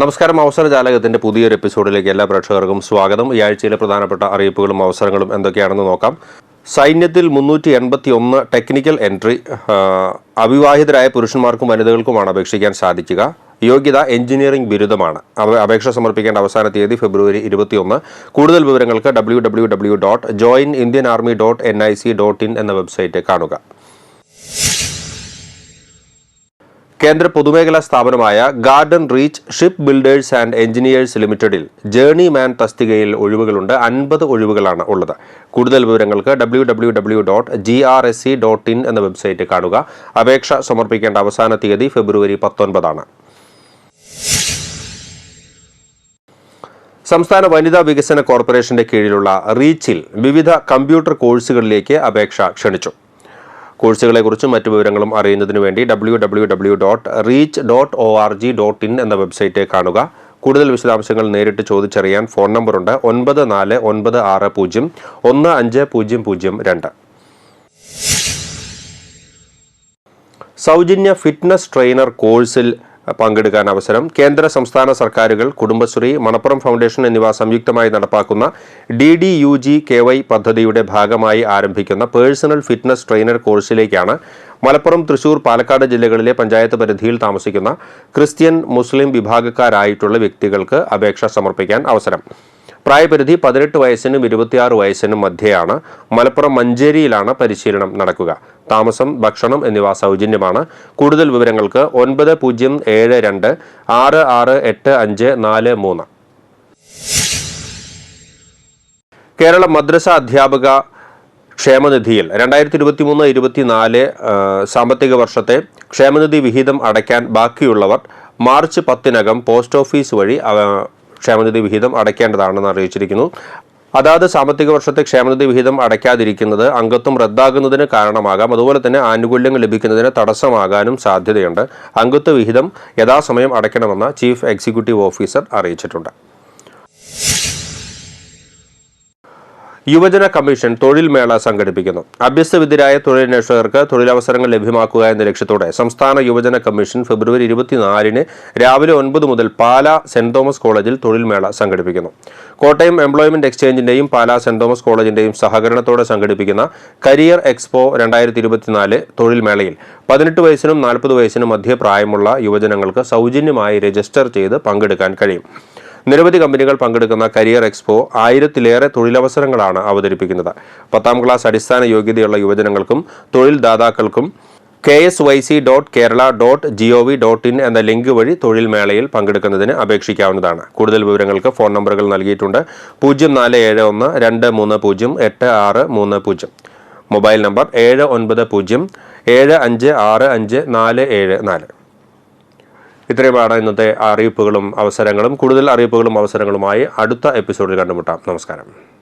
നമസ്കാരം. അവസര ജാലകത്തിന്റെ പുതിയൊരു എപ്പിസോഡിലേക്ക് എല്ലാ പ്രേക്ഷകർക്കും സ്വാഗതം. ഈ ആഴ്ചയിലെ പ്രധാനപ്പെട്ട അറിയിപ്പുകളും അവസരങ്ങളും എന്തൊക്കെയാണെന്ന് നോക്കാം. സൈന്യത്തിൽ മുന്നൂറ്റി എൺപത്തി ഒന്ന് ടെക്നിക്കൽ എൻട്രി അവിവാഹിതരായ പുരുഷന്മാർക്കും വനിതകൾക്കുമാണ് അപേക്ഷിക്കാൻ സാധിക്കുക. യോഗ്യത എഞ്ചിനീയറിംഗ് ബിരുദമാണ്. അപേക്ഷ സമർപ്പിക്കേണ്ട അവസാന തീയതി ഫെബ്രുവരി ഇരുപത്തിയൊന്ന്. കൂടുതൽ വിവരങ്ങൾക്ക് W W W dot join Indian army dot N I C dot in എന്ന വെബ്സൈറ്റ് കാണുക. കേന്ദ്ര പൊതുമേഖലാ സ്ഥാപനമായ garden reach ship builders and engineers ലിമിറ്റഡിൽ ജേർണി മാൻ തസ്തികയിൽ ഒഴിവുകളുണ്ട്. അൻപത് ഒഴിവുകളാണ് ഉള്ളത്. കൂടുതൽ വിവരങ്ങൾക്ക് W W W dot G R S C dot in എന്ന വെബ്സൈറ്റ് കാണുക. അപേക്ഷ സമർപ്പിക്കേണ്ട അവസാന തീയതി ഫെബ്രുവരി പത്തൊൻപതാണ്. സംസ്ഥാന വനിതാ വികസന കോർപ്പറേഷന്റെ കീഴിലുള്ള റീച്ചിൽ വിവിധ കമ്പ്യൂട്ടർ കോഴ്സുകളിലേക്ക് അപേക്ഷ ക്ഷണിച്ചു. കോഴ്സുകളെക്കുറിച്ചും മറ്റു വിവരങ്ങളും അറിയുന്നതിന് വേണ്ടി W W W dot reach dot O R G dot in എന്ന വെബ്സൈറ്റ് കാണുക. കൂടുതൽ വിശദാംശങ്ങൾ നേരിട്ട് ചോദിച്ചറിയാൻ ഫോൺ നമ്പറുണ്ട് ഒൻപത് നാല് ഒൻപത് ആറ് പൂജ്യം ഒന്ന് അഞ്ച് പൂജ്യം പൂജ്യം രണ്ട്. സൗജന്യ ഫിറ്റ്നസ് ട്രെയിനർ കോഴ്സിൽ പങ്കെടുക്കാൻ അവസരം കേന്ദ്ര സംസ്ഥാന സർക്കാരുകൾ കുടുംബശ്രീ മണപ്പുറം ഫൗണ്ടേഷൻ എന്നിവ സംയുക്തമായി നടപ്പാക്കുന്ന D D U G K Y പദ്ധതിയുടെ ഭാഗമായി ആരംഭിക്കുന്ന പേഴ്സണൽ ഫിറ്റ്നസ് ട്രെയിനർ കോഴ്സിലേക്കാണ് മലപ്പുറം തൃശൂർ പാലക്കാട് ജില്ലകളിലെ പഞ്ചായത്ത് പരിധിയിൽ താമസിക്കുന്ന ക്രിസ്ത്യൻ മുസ്ലിം വിഭാഗക്കാരായിട്ടുള്ള വ്യക്തികൾക്ക് അപേക്ഷ സമർപ്പിക്കാൻ അവസരം. പ്രായപരിധി പതിനെട്ട് വയസ്സിനും ഇരുപത്തിയാറ് വയസ്സിനും മധ്യയാണ്. മലപ്പുറം മഞ്ചേരിയിലാണ് പരിശീലനം നടക്കുക. താമസം ഭക്ഷണം എന്നിവ സൗജന്യമാണ്. കൂടുതൽ വിവരങ്ങൾക്ക് ഒൻപത് പൂജ്യം ഏഴ് രണ്ട് ആറ് ആറ് എട്ട് അഞ്ച് നാല് മൂന്ന്. കേരള മദ്രസ അധ്യാപക ക്ഷേമനിധിയിൽ രണ്ടായിരത്തി ഇരുപത്തി മൂന്ന് ഇരുപത്തിനാല് സാമ്പത്തിക വർഷത്തെ ക്ഷേമനിധി വിഹിതം അടയ്ക്കാൻ ബാക്കിയുള്ളവർ മാർച്ച് പത്തിനകം പോസ്റ്റ് ഓഫീസ് വഴി ക്ഷേമനിധി വിഹിതം അടയ്ക്കേണ്ടതാണെന്ന് അറിയിച്ചിരിക്കുന്നു. അതാത് സാമ്പത്തിക വർഷത്തെ ക്ഷേമനിധി വിഹിതം അടയ്ക്കാതിരിക്കുന്നത് അംഗത്വം റദ്ദാകുന്നതിന് കാരണമാകാം. അതുപോലെ തന്നെ ആനുകൂല്യങ്ങൾ ലഭിക്കുന്നതിന് തടസ്സമാകാനും സാധ്യതയുണ്ട്. അംഗത്വ വിഹിതം യഥാസമയം അടയ്ക്കണമെന്ന് ചീഫ് എക്സിക്യൂട്ടീവ് ഓഫീസർ അറിയിച്ചിട്ടുണ്ട്. യുവജന കമ്മീഷൻ തൊഴിൽ മേള സംഘടിപ്പിക്കുന്നു. അഭ്യസ്തവിദ്യരായ തൊഴിലന്വേഷകർക്ക് തൊഴിലവസരങ്ങൾ ലഭ്യമാക്കുക എന്ന ലക്ഷ്യത്തോടെ സംസ്ഥാന യുവജന കമ്മീഷൻ ഫെബ്രുവരി ഇരുപത്തിനാലിന് രാവിലെ ഒൻപത് മുതൽ പാല സെന്റ് തോമസ് കോളേജിൽ തൊഴിൽ മേള സംഘടിപ്പിക്കുന്നു. കോട്ടയം എംപ്ലോയ്മെന്റ് എക്സ്ചേഞ്ചിന്റെയും പാല സെന്റ് തോമസ് കോളേജിന്റെയും സഹകരണത്തോടെ സംഘടിപ്പിക്കുന്ന കരിയർ എക്സ്പോ രണ്ടായിരത്തി ഇരുപത്തിനാല് തൊഴിൽ മേളയിൽ പതിനെട്ട് വയസ്സിനും നാൽപ്പത് വയസ്സിനും മധ്യപ്രായമുള്ള യുവജനങ്ങൾക്ക് സൗജന്യമായി രജിസ്റ്റർ ചെയ്ത് പങ്കെടുക്കാൻ കഴിയും. നിരവധി കമ്പനികൾ പങ്കെടുക്കുന്ന കരിയർ എക്സ്പോ ആയിരത്തിലേറെ തൊഴിലവസരങ്ങളാണ് അവതരിപ്പിക്കുന്നത്. പത്താം ക്ലാസ് അടിസ്ഥാന യോഗ്യതയുള്ള യുവജനങ്ങൾക്കും തൊഴിൽദാതാക്കൾക്കും K S Y C dot Kerala dot G O V dot in എന്ന ലിങ്ക് വഴി തൊഴിൽ മേളയിൽ പങ്കെടുക്കുന്നതിന് അപേക്ഷിക്കാവുന്നതാണ്. കൂടുതൽ വിവരങ്ങൾക്ക് ഫോൺ നമ്പറുകൾ നൽകിയിട്ടുണ്ട്. പൂജ്യം നാല് ഏഴ് ഒന്ന് രണ്ട് മൂന്ന് പൂജ്യം എട്ട് ആറ് മൂന്ന് പൂജ്യം. മൊബൈൽ നമ്പർ ഏഴ് ഒൻപത് പൂജ്യം ഏഴ് അഞ്ച് ആറ് അഞ്ച് നാല് ഏഴ് നാല്. ഇത്രയുമാണ് ഇന്നത്തെ അറിയിപ്പുകളും അവസരങ്ങളും. കൂടുതൽ അറിയിപ്പുകളും അവസരങ്ങളുമായി അടുത്ത എപ്പിസോഡിൽ കണ്ടുമുട്ടാം. നമസ്കാരം.